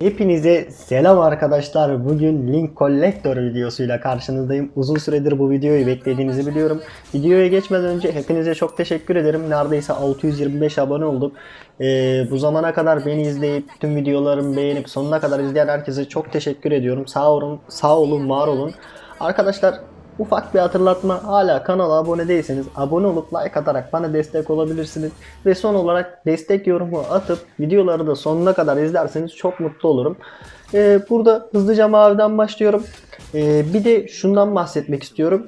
Hepinize selam arkadaşlar. Bugün Link Collector videosuyla karşınızdayım. Uzun süredir bu videoyu beklediğinizi biliyorum. Videoya geçmeden önce hepinize çok teşekkür ederim. Neredeyse 625 abone olduk. Ee, bu zamana kadar beni izleyip tüm videolarımı beğenip sonuna kadar izleyen herkese çok teşekkür ediyorum. Sağ olun, sağ olun, var olun. Arkadaşlar Ufak bir hatırlatma hala kanala abone değilseniz abone olup like atarak bana destek olabilirsiniz. Ve son olarak destek yorumu atıp videoları da sonuna kadar izlerseniz çok mutlu olurum. Ee, burada hızlıca maviden başlıyorum. Ee, bir de şundan bahsetmek istiyorum.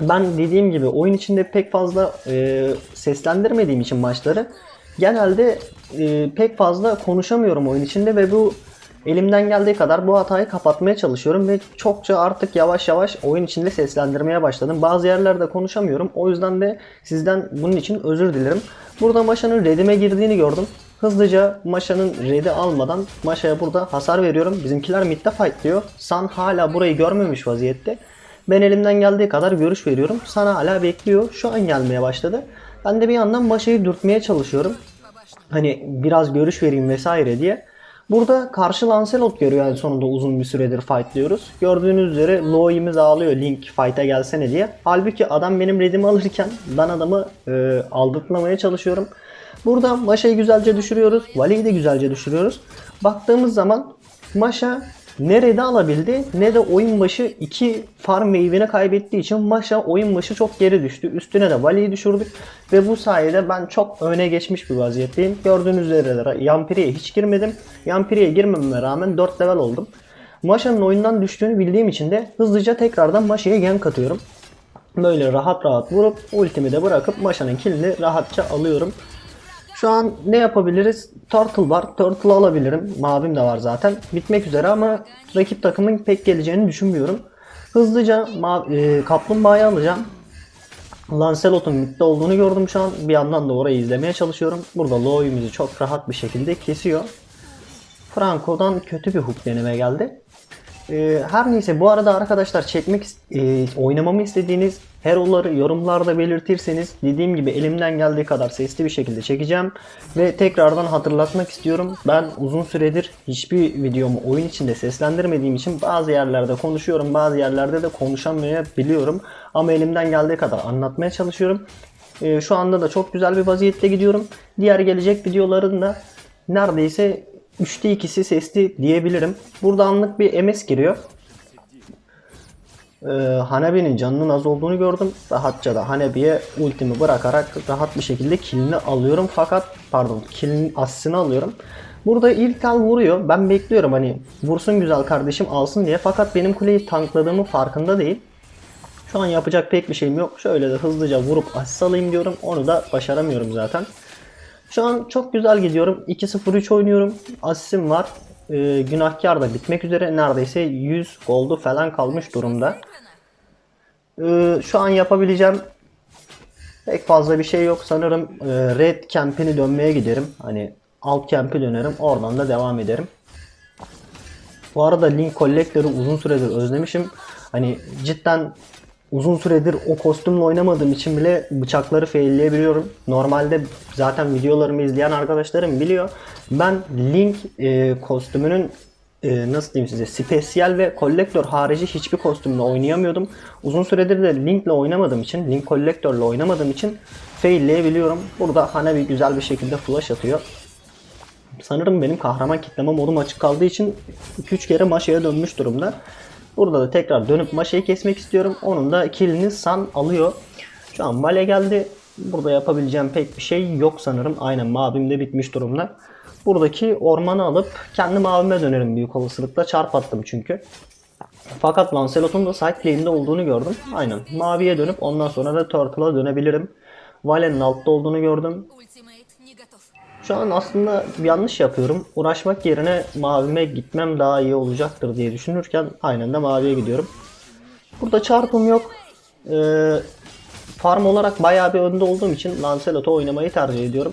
Ben dediğim gibi oyun içinde pek fazla e, seslendirmediğim için maçları genelde e, pek fazla konuşamıyorum oyun içinde ve bu elimden geldiği kadar bu hatayı kapatmaya çalışıyorum ve çokça artık yavaş yavaş oyun içinde seslendirmeye başladım. Bazı yerlerde konuşamıyorum. O yüzden de sizden bunun için özür dilerim. Burada Maşa'nın redime girdiğini gördüm. Hızlıca Maşa'nın redi almadan Maşa'ya burada hasar veriyorum. Bizimkiler midde fight diyor. San hala burayı görmemiş vaziyette. Ben elimden geldiği kadar görüş veriyorum. Sana hala bekliyor. Şu an gelmeye başladı. Ben de bir yandan Maşa'yı dürtmeye çalışıyorum. Hani biraz görüş vereyim vesaire diye. Burada karşı Lancelot görüyor en sonunda uzun bir süredir fightlıyoruz. Gördüğünüz üzere Loi'miz ağlıyor Link fight'a gelsene diye. Halbuki adam benim redimi alırken ben adamı e, aldırtmamaya çalışıyorum. Burada Maşa'yı güzelce düşürüyoruz. Vali'yi de güzelce düşürüyoruz. Baktığımız zaman Maşa ne red'i alabildi ne de oyun başı 2 farm wave'ini kaybettiği için Maşa oyun başı çok geri düştü. Üstüne de Vali'yi düşürdük ve bu sayede ben çok öne geçmiş bir vaziyetteyim. Gördüğünüz üzere Yampiri'ye hiç girmedim. Yampiri'ye girmememe rağmen 4 level oldum. Maşa'nın oyundan düştüğünü bildiğim için de hızlıca tekrardan Maşa'ya gank atıyorum. Böyle rahat rahat vurup ultimi de bırakıp Maşa'nın killini rahatça alıyorum. Şu an ne yapabiliriz? Turtle var. Turtle alabilirim. Mavim de var zaten. Bitmek üzere ama rakip takımın pek geleceğini düşünmüyorum. Hızlıca e, kaplumbağayı alacağım. Lancelot'un midde olduğunu gördüm şu an. Bir yandan da orayı izlemeye çalışıyorum. Burada Loi'mizi çok rahat bir şekilde kesiyor. Franco'dan kötü bir hook deneme geldi. Ee, her neyse bu arada arkadaşlar çekmek e, oynamamı istediğiniz hero'ları yorumlarda belirtirseniz dediğim gibi elimden geldiği kadar sesli bir şekilde çekeceğim ve tekrardan hatırlatmak istiyorum. Ben uzun süredir hiçbir videomu oyun içinde seslendirmediğim için bazı yerlerde konuşuyorum, bazı yerlerde de konuşamayabiliyorum ama elimden geldiği kadar anlatmaya çalışıyorum. Ee, şu anda da çok güzel bir vaziyette gidiyorum. Diğer gelecek videoların da neredeyse 3'te 2'si sesli diyebilirim. Burada anlık bir MS giriyor. Ee, Hanabi'nin canının az olduğunu gördüm. Rahatça da Hanabi'ye ultimi bırakarak rahat bir şekilde killini alıyorum. Fakat pardon killin asisini alıyorum. Burada ilk el vuruyor. Ben bekliyorum hani vursun güzel kardeşim alsın diye. Fakat benim kuleyi tankladığımın farkında değil. Şu an yapacak pek bir şeyim yok. Şöyle de hızlıca vurup asist diyorum. Onu da başaramıyorum zaten. Şu an çok güzel gidiyorum. 2-0-3 oynuyorum. Asistim var. Ee, günahkar da bitmek üzere. Neredeyse 100 goldu falan kalmış durumda. Ee, şu an yapabileceğim pek fazla bir şey yok. Sanırım e, red camp'ini dönmeye giderim. Hani alt camp'i dönerim. Oradan da devam ederim. Bu arada Link Collector'ı uzun süredir özlemişim. Hani cidden uzun süredir o kostümle oynamadığım için bile bıçakları failleyebiliyorum. Normalde zaten videolarımı izleyen arkadaşlarım biliyor. Ben Link e, kostümünün e, nasıl diyeyim size spesiyel ve kolektör harici hiçbir kostümle oynayamıyordum. Uzun süredir de Link'le oynamadığım için, Link kolektörle oynamadığım için failleyebiliyorum. Burada Hanabi güzel bir şekilde flash atıyor. Sanırım benim kahraman kitleme modum açık kaldığı için 2-3 kere maşaya dönmüş durumda. Burada da tekrar dönüp maşayı kesmek istiyorum. Onun da killini San alıyor. Şu an Male geldi. Burada yapabileceğim pek bir şey yok sanırım. Aynen mavim de bitmiş durumda. Buradaki ormanı alıp kendi mavime dönerim büyük olasılıkla. Çarp attım çünkü. Fakat Lancelot'un da side lane'de olduğunu gördüm. Aynen. Maviye dönüp ondan sonra da Turtle'a dönebilirim. Valen'in altta olduğunu gördüm. Şu an aslında yanlış yapıyorum. Uğraşmak yerine mavime gitmem daha iyi olacaktır diye düşünürken aynen de maviye gidiyorum. Burada çarpım yok. Ee, farm olarak bayağı bir önde olduğum için Lancelot'u oynamayı tercih ediyorum.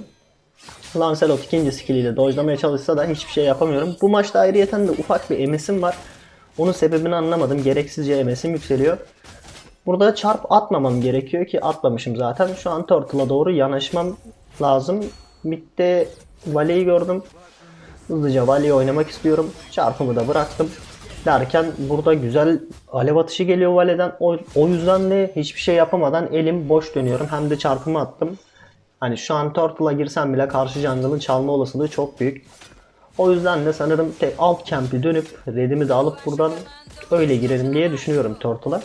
Lancelot ikinci skilliyle dojlamaya çalışsa da hiçbir şey yapamıyorum. Bu maçta ayrıyeten de ufak bir emesim var. Onun sebebini anlamadım. Gereksizce emesim yükseliyor. Burada çarp atmamam gerekiyor ki atmamışım zaten. Şu an Turtle'a doğru yanaşmam lazım. Mid'de Vale'yi gördüm. Hızlıca Vali'yi oynamak istiyorum. Çarpımı da bıraktım. Derken burada güzel alev atışı geliyor Vali'den. O, o yüzden de hiçbir şey yapamadan elim boş dönüyorum. Hem de çarpımı attım. Hani şu an Turtle'a girsem bile karşı jungle'ın çalma olasılığı çok büyük. O yüzden de sanırım tek alt camp'i dönüp redimi de alıp buradan öyle girelim diye düşünüyorum Turtle'a.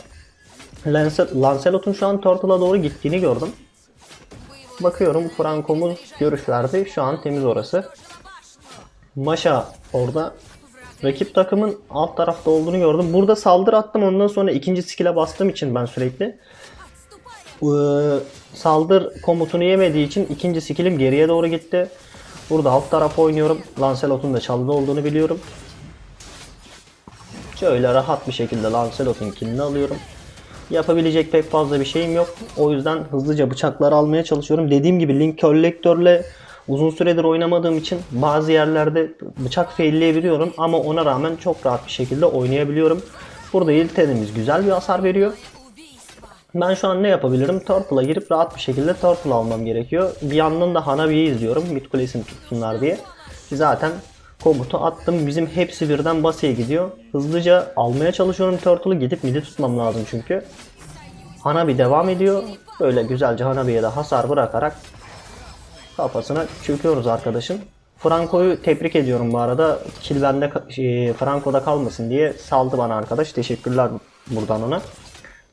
Lance- Lancelot'un şu an Turtle'a doğru gittiğini gördüm. Bakıyorum Franco'muz görüş verdi. Şu an temiz orası. Maşa orada. Rakip takımın alt tarafta olduğunu gördüm. Burada saldırı attım. Ondan sonra ikinci skill'e bastığım için ben sürekli. Ee, saldır komutunu yemediği için ikinci skill'im geriye doğru gitti. Burada alt tarafa oynuyorum. Lancelot'un da çalıda olduğunu biliyorum. Şöyle rahat bir şekilde Lancelot'un killini alıyorum. Yapabilecek pek fazla bir şeyim yok. O yüzden hızlıca bıçakları almaya çalışıyorum. Dediğim gibi Link Collector'le uzun süredir oynamadığım için bazı yerlerde bıçak failleyebiliyorum ama ona rağmen çok rahat bir şekilde oynayabiliyorum. Burada Yelten'imiz güzel bir hasar veriyor. Ben şu an ne yapabilirim? Turtle'a girip rahat bir şekilde Turtle almam gerekiyor. Bir yandan da Hanabi'yi izliyorum. Mid kulesini tutsunlar diye. Zaten komutu attım. Bizim hepsi birden basıya gidiyor. Hızlıca almaya çalışıyorum Turtle'ı. Gidip mid'i tutmam lazım çünkü. Hanabi devam ediyor. Böyle güzelce Hanabi'ye de hasar bırakarak kafasına çöküyoruz arkadaşın. Franco'yu tebrik ediyorum bu arada. Kill bende şey, Franco'da kalmasın diye saldı bana arkadaş. Teşekkürler buradan ona.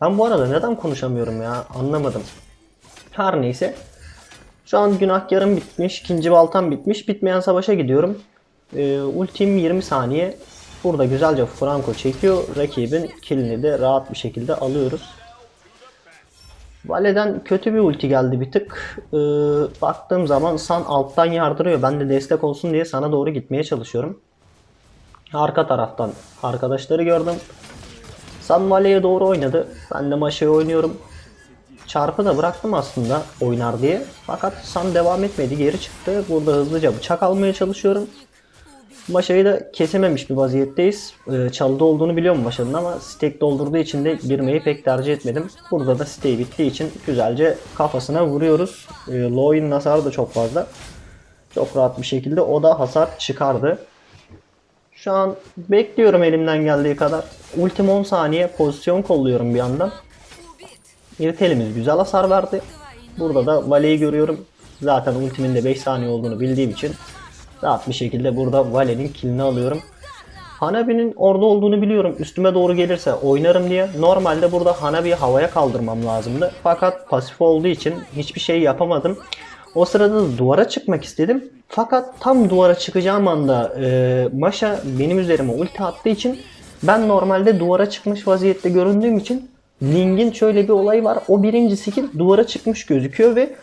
Ben bu arada neden konuşamıyorum ya anlamadım. Her neyse. Şu an günahkarım bitmiş. ikinci baltam bitmiş. Bitmeyen savaşa gidiyorum. Ee, ultim 20 saniye. Burada güzelce Franco çekiyor. Rakibin killini de rahat bir şekilde alıyoruz. Vale'den kötü bir ulti geldi bir tık. Ee, baktığım zaman San alttan yardırıyor. Ben de destek olsun diye sana doğru gitmeye çalışıyorum. Arka taraftan arkadaşları gördüm. San Vale'ye doğru oynadı. Ben de Maşa'yı oynuyorum. Çarpı da bıraktım aslında oynar diye. Fakat San devam etmedi. Geri çıktı. Burada hızlıca bıçak almaya çalışıyorum. Maşa'yı da kesememiş bir vaziyetteyiz. Ee, çalıda olduğunu biliyorum Maşa'nın ama stack doldurduğu için de girmeyi pek tercih etmedim. Burada da stay bittiği için güzelce kafasına vuruyoruz. Ee, Loy'un hasarı da çok fazla. Çok rahat bir şekilde o da hasar çıkardı. Şu an bekliyorum elimden geldiği kadar. Ultim 10 saniye pozisyon kolluyorum bir yandan. İritelimiz güzel hasar verdi. Burada da Vale'yi görüyorum. Zaten ultimin de 5 saniye olduğunu bildiğim için rahat bir şekilde burada Vale'nin killini alıyorum. Hanabi'nin orada olduğunu biliyorum. Üstüme doğru gelirse oynarım diye. Normalde burada Hanabi'yi havaya kaldırmam lazımdı. Fakat pasif olduğu için hiçbir şey yapamadım. O sırada da duvara çıkmak istedim. Fakat tam duvara çıkacağım anda e, Maşa benim üzerime ulti attığı için ben normalde duvara çıkmış vaziyette göründüğüm için Ling'in şöyle bir olayı var. O birinci skill duvara çıkmış gözüküyor ve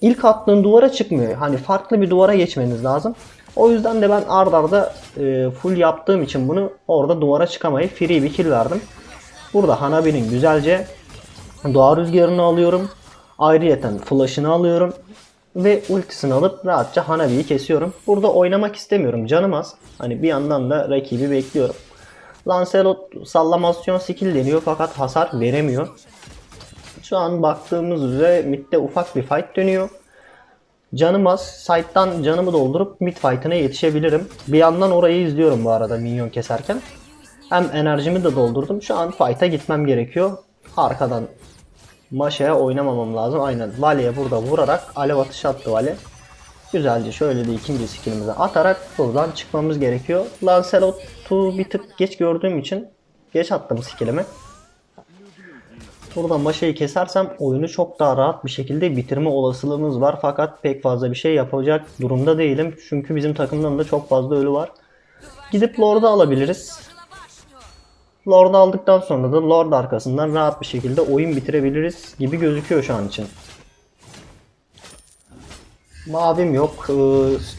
ilk attığın duvara çıkmıyor. Hani farklı bir duvara geçmeniz lazım. O yüzden de ben ard arda e, full yaptığım için bunu orada duvara çıkamayıp free bir kill verdim. Burada Hanabi'nin güzelce doğa rüzgarını alıyorum. Ayrıyeten flash'ını alıyorum. Ve ultisini alıp rahatça Hanabi'yi kesiyorum. Burada oynamak istemiyorum. Canım az. Hani bir yandan da rakibi bekliyorum. Lancelot sallamasyon skill deniyor fakat hasar veremiyor. Şu an baktığımız üzere midde ufak bir fight dönüyor. Canım az. Side'dan canımı doldurup mid fight'ına yetişebilirim. Bir yandan orayı izliyorum bu arada minyon keserken. Hem enerjimi de doldurdum. Şu an fight'a gitmem gerekiyor. Arkadan Maşa'ya oynamamam lazım. Aynen. Vale'ye burada vurarak alev atışı attı Vale. Güzelce şöyle de ikinci skillimizi atarak buradan çıkmamız gerekiyor. Lancelot'u bir tık geç gördüğüm için geç attım skillimi. Buradan Maşa'yı kesersem oyunu çok daha rahat bir şekilde bitirme olasılığımız var. Fakat pek fazla bir şey yapacak durumda değilim. Çünkü bizim takımdan da çok fazla ölü var. Gidip Lord'u alabiliriz. Lord'u aldıktan sonra da Lord arkasından rahat bir şekilde oyun bitirebiliriz gibi gözüküyor şu an için. Mavim yok. Ee,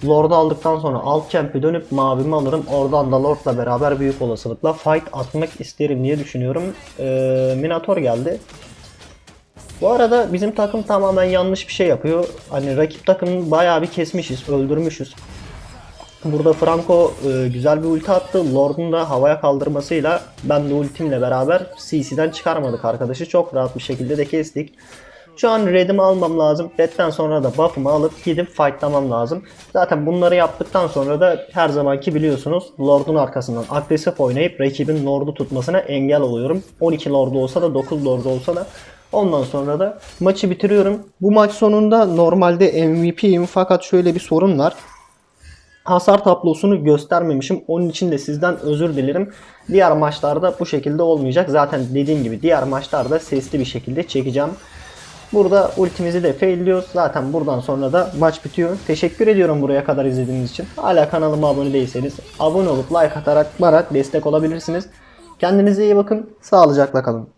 Lord'u aldıktan sonra alt camp'i dönüp mavimi alırım. Oradan da Lord'la beraber büyük olasılıkla fight atmak isterim diye düşünüyorum. Ee, Minator geldi. Bu arada bizim takım tamamen yanlış bir şey yapıyor. Hani rakip takımı bayağı bir kesmişiz, öldürmüşüz. Burada Franco e, güzel bir ulti attı. Lord'un da havaya kaldırmasıyla ben de ultimle beraber CC'den çıkarmadık arkadaşı. Çok rahat bir şekilde de kestik. Şu an red'imi almam lazım. Red'den sonra da buff'ımı alıp gidip fightlamam lazım. Zaten bunları yaptıktan sonra da her zamanki biliyorsunuz Lord'un arkasından agresif oynayıp rakibin Lord'u tutmasına engel oluyorum. 12 Lord olsa da 9 Lord olsa da Ondan sonra da maçı bitiriyorum. Bu maç sonunda normalde MVP'yim fakat şöyle bir sorun var hasar tablosunu göstermemişim. Onun için de sizden özür dilerim. Diğer maçlarda bu şekilde olmayacak. Zaten dediğim gibi diğer maçlarda sesli bir şekilde çekeceğim. Burada ultimizi de failliyoruz. Zaten buradan sonra da maç bitiyor. Teşekkür ediyorum buraya kadar izlediğiniz için. Hala kanalıma abone değilseniz abone olup like atarak bana destek olabilirsiniz. Kendinize iyi bakın. Sağlıcakla kalın.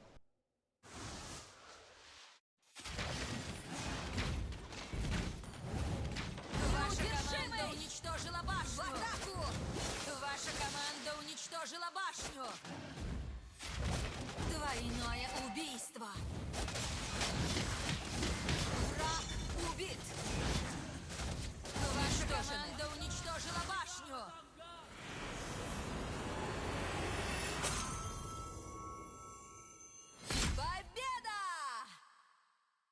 Ваша команда Убит! Ваша команда уничтожила башню!